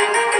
తెలుగు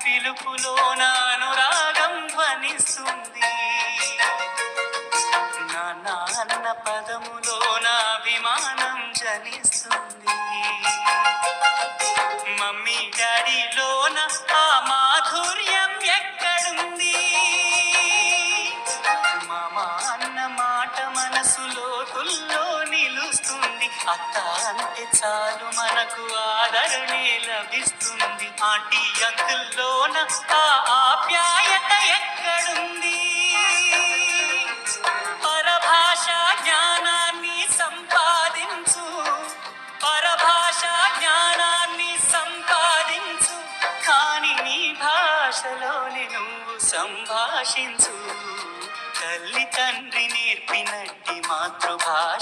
పిలుపులో నా అనురాగం ధ్వనిస్తుంది. అత్త అంటే చాలు మనకు ఆదరణే లభిస్తుంది. ఆంటీ అంకుల్లోన ఆ ఆప్యాయత ఎక్కడుంది? పరభాష జ్ఞానాన్ని సంపాదించు. పరభాష జ్ఞానాన్ని సంపాదించు. కానీ నీ భాషలోని నువ్వు సంభాషించు. తల్లి తండ్రి నేర్పినట్టి మాతృభాష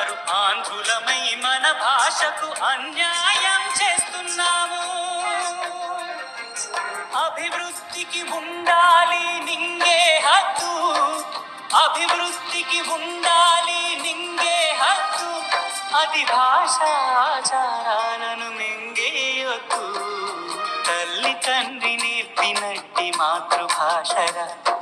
పొగిడినారు ఆంధ్రులమై మన భాషకు అన్యాయం చేస్తున్నాము. అభివృద్ధికి ఉండాలి నింగే హద్దు అభివృద్ధికి ఉండాలి నింగే హద్దు అది భాషాచారాలను మింగేయొద్దు తల్లి తండ్రి నేర్పినట్టి మాతృభాషగా